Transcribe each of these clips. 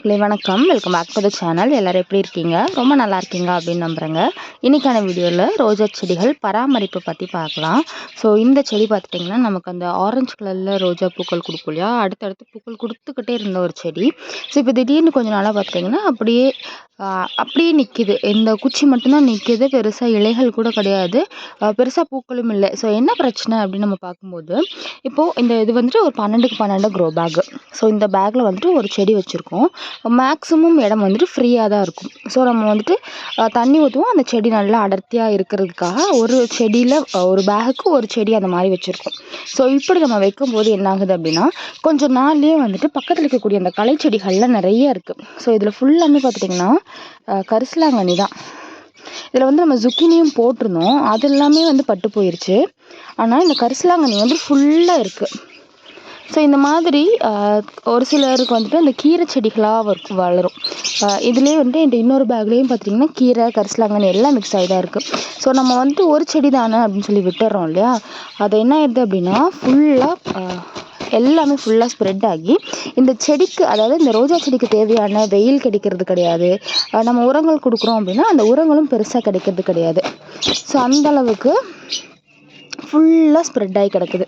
இல்லை வணக்கம். Welcome back to the channel எல்லோரும் எப்படி இருக்கீங்க? ரொம்ப நல்லா இருக்கீங்க அப்படின்னு நம்புகிறேங்க இன்றைக்கான வீடியோவில் ரோஜா செடிகள் பராமரிப்பு பற்றி பார்க்கலாம். ஸோ இந்த செடி பார்த்துட்டிங்கன்னா நமக்கு அந்த ஆரஞ்சு கலரில் ரோஜா பூக்கள் கொடுக்கும் இல்லையா? அடுத்தடுத்து பூக்கள் கொடுத்துக்கிட்டே இருந்த ஒரு செடி. ஸோ இப்போ திடீர்னு கொஞ்சம் நாளாக பார்த்துட்டிங்கன்னா அப்படியே அப்படியே நிற்கிது இந்த குச்சி மட்டும்தான் நிற்கிது பெருசாக இலைகள் கூட கிடையாது. பெருசாக பூக்களும் இல்லை. ஸோ என்ன பிரச்சனை அப்படின்னு நம்ம பார்க்கும்போது இப்போது இந்த இது வந்துட்டு ஒரு பன்னெண்டுக்கு பன்னெண்டு க்ரோ பேக் ஸோ இந்த பேக்கில் வந்துட்டு ஒரு செடி வச்சுருக்கோம். மேக்ஸிமம் இடம் வந்துட்டு ஃப்ரீயாக தான் இருக்கும். ஸோ நம்ம வந்துட்டு தண்ணி ஊற்றுவோம் அந்த செடி நல்லா அடர்த்தியாக இருக்கிறதுக்காக ஒரு செடியில் ஒரு பேகுக்கு ஒரு செடி அந்த மாதிரி வச்சுருக்கோம். ஸோ இப்படி நம்ம வைக்கும்போது என்ன ஆகுது அப்படின்னா கொஞ்சம் நாள்லேயே வந்துட்டு பக்கத்தில் இருக்கக்கூடிய அந்த களை செடிகள்லாம் நிறைய இருக்குது ஸோ இதில் ஃபுல்லாமே பார்த்துட்டிங்கன்னா கரிசலாங்கண்ணி தான். இதில் வந்து நம்ம ஜுக்கினியும் போட்டிருந்தோம். அது எல்லாமே வந்து பட்டு போயிடுச்சு ஆனால் இந்த கரிசலாங்கண்ணி வந்து ஃபுல்லாக இருக்குது ஸோ இந்த மாதிரி ஒரு சிலருக்கு வந்துட்டு அந்த கீரை செடிகளாக வளரும். இதுலேயே வந்துட்டு என்கிட்ட இன்னொரு பேக்லேயும் பார்த்திங்கன்னா கீரை கரிசலாங்கண்ணி எல்லாம் மிக்ஸ் ஆகி தான் இருக்குது ஸோ நம்ம வந்துட்டு ஒரு செடி தானே அப்படின்னு சொல்லி விட்டுறோம் இல்லையா? அது என்ன ஆயிடுது அப்படின்னா ஃபுல்லாக எல்லாமே ஃபுல்லாக ஸ்ப்ரெட் ஆகி இந்த செடிக்கு அதாவது இந்த ரோஜா செடிக்கு தேவையான வெயில் கிடைக்கிறது கிடையாது. நம்ம உரங்கள் கொடுக்குறோம் அப்படின்னா அந்த உரங்களும் பெருசாக கிடைக்கிறது கிடையாது. ஸோ அந்தளவுக்கு ஃபுல்லாக ஸ்ப்ரெட் ஆகி கிடக்குது.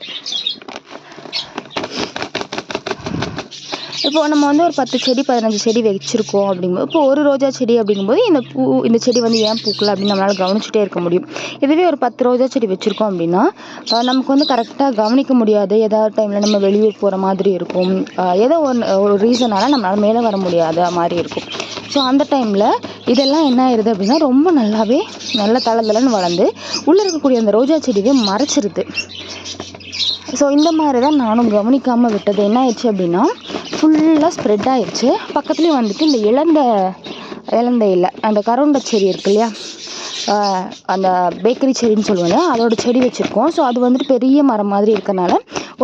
இப்போது நம்ம வந்து ஒரு பத்து செடி பதினஞ்சு செடி வச்சுருக்கோம் அப்படிங்கும்போது இப்போ ஒரு ரோஜா செடி அப்படிங்கும்போது இந்த பூ இந்த செடி வந்து ஏன் பூக்கல அப்படின்னு நம்மளால் கவனிச்சுட்டே இருக்க முடியும். இதுவே ஒரு பத்து ரோஜா செடி வச்சுருக்கோம் அப்படின்னா நமக்கு வந்து கரெக்டாக கவனிக்க முடியாது. ஏதாவது டைமில் நம்ம வெளியூர் போகிற மாதிரி இருக்கும். ஏதோ ஒன்று ஒரு ரீசனால் நம்மளால் மேலே வர முடியாத மாதிரி இருக்கும். ஸோ அந்த டைமில் இதெல்லாம் என்ன ஆயிடுது அப்படின்னா ரொம்ப நல்லாவே நல்ல தளதளன்னு வளர்ந்து உள்ளே இருக்கக்கூடிய அந்த ரோஜா செடியை மறைச்சிருது. ஸோ இந்த மாதிரி தான் நானும் கவனிக்காமல் விட்டது. என்ன ஆயிடுச்சு அப்படின்னா ஃபுல்லாக ஸ்ப்ரெட் ஆயிடுச்சு. பக்கத்துலேயும் வந்துட்டு இந்த இழந்த இழந்த இல்லை அந்த கருண்ட செடி இருக்கு இல்லையா? அந்த பேக்கரி செடின்னு சொல்லுவாங்க. அதோட செடி வச்சுருக்கோம். ஸோ அது வந்துட்டு பெரிய மரம் மாதிரி இருக்கனால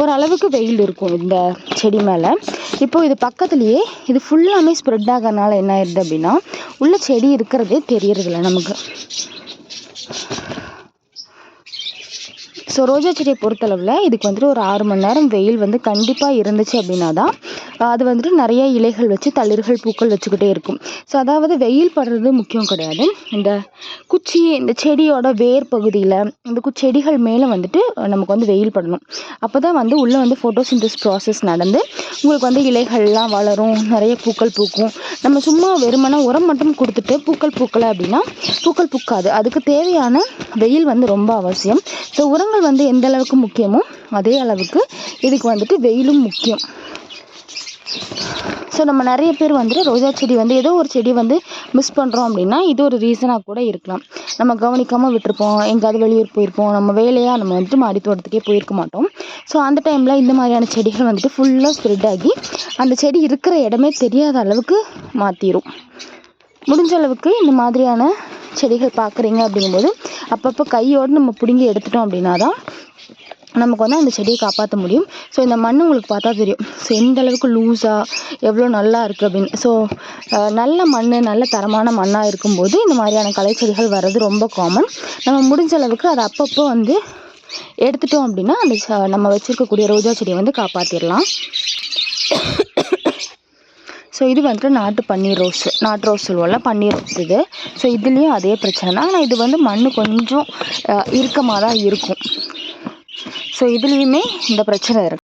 ஓரளவுக்கு வெயில் இருக்கும் இந்த செடி மேலே. இப்போது இது பக்கத்துலேயே இது ஃபுல்லாமே ஸ்ப்ரெட் ஆகிறனால என்ன ஆயிடுது அப்படின்னா உள்ள செடி இருக்கிறதே தெரியறதில்ல நமக்கு. ஸோ ரோஜா செடியை பொறுத்தளவில் இதுக்கு வந்துட்டு ஒரு ஆறு மணி நேரம் வெயில் வந்து கண்டிப்பாக இருந்துச்சு அப்படின்னா தான் அது வந்துட்டு நிறைய இலைகள் வச்சு தளிர்கள் பூக்கள் வச்சுக்கிட்டே இருக்கும். ஸோ அதாவது வெயில் படுறது முக்கியம் கிடையாது. இந்த குச்சி இந்த செடியோட வேர் பகுதியில் இந்த செடிகள் மேலே வந்துட்டு நமக்கு வந்து வெயில் படணும். அப்போ தான் வந்து உள்ளே வந்து ஃபோட்டோசிந்தஸ் ப்ராசஸ் நடந்து உங்களுக்கு வந்து இலைகள்லாம் வளரும் நிறைய பூக்கள் பூக்கும். நம்ம சும்மா வெறுமனா உரம் மட்டும் கொடுத்துட்டு பூக்கள் பூக்கலை அப்படின்னா பூக்கள் பூக்காது. அதுக்கு தேவையான வெயில் வந்து ரொம்ப அவசியம். ஸோ உரங்கள் வந்து எந்த அளவுக்கு முக்கியமோ அதே அளவுக்கு இதுக்கு வந்துட்டு வெயிலும் முக்கியம். ஸோ நம்ம நிறைய பேர் வந்துட்டு ரோஜா செடி வந்து ஏதோ ஒரு செடி வந்து மிஸ் பண்ணுறோம் அப்படின்னா இது ஒரு ரீசனாக கூட இருக்கலாம். நம்ம கவனிக்காமல் விட்டுருப்போம். எங்கேயாவது வெளியூர் போயிருப்போம். நம்ம வேலையாக நம்ம வந்துட்டு மாடி தோட்டத்துக்கே போயிருக்க மாட்டோம். ஸோ அந்த டைமில் இந்த மாதிரியான செடிகள் வந்துட்டு ஃபுல்லாக ஸ்ப்ரெட் ஆகி அந்த செடி இருக்கிற இடமே தெரியாத அளவுக்கு மாற்றிடும் முடிஞ்ச அளவுக்கு இந்த மாதிரியான செடிகள் பார்க்குறீங்க அப்படிங்கும்போது அப்பப்போ கையோடு நம்ம பிடுங்கி எடுத்துட்டோம் அப்படின்னா தான் நமக்கு வந்து அந்த செடியை காப்பாற்ற முடியும். ஸோ இந்த மண் உங்களுக்கு பார்த்தா தெரியும். ஸோ எந்த அளவுக்கு லூஸாக எவ்வளோ நல்லா இருக்குது அப்படின்னு. ஸோ நல்ல மண் நல்ல தரமான மண்ணாக இருக்கும்போது இந்த மாதிரியான களை செடிகள் வர்றது ரொம்ப காமன் நம்ம முடிஞ்ச அளவுக்கு அதை அப்பப்போ வந்து எடுத்துட்டோம் அப்படின்னா அந்த நம்ம வச்சுருக்கக்கூடிய ரோஜா செடியை வந்து காப்பாற்றிடலாம் ஸோ இது வந்துட்டு நாட்டு பன்னீர் ரோஸ் நாட்டு ரோஸ் சொல்லுவோம்ல பன்னீர் ரோஸ் இது. ஸோ இதுலேயும் அதே பிரச்சனை தான். ஆனால் இது வந்து மண் கொஞ்சம் இறுக்கமாக தான் இருக்கும். ஸோ இதுலேயுமே இந்த பிரச்சனை இருக்குது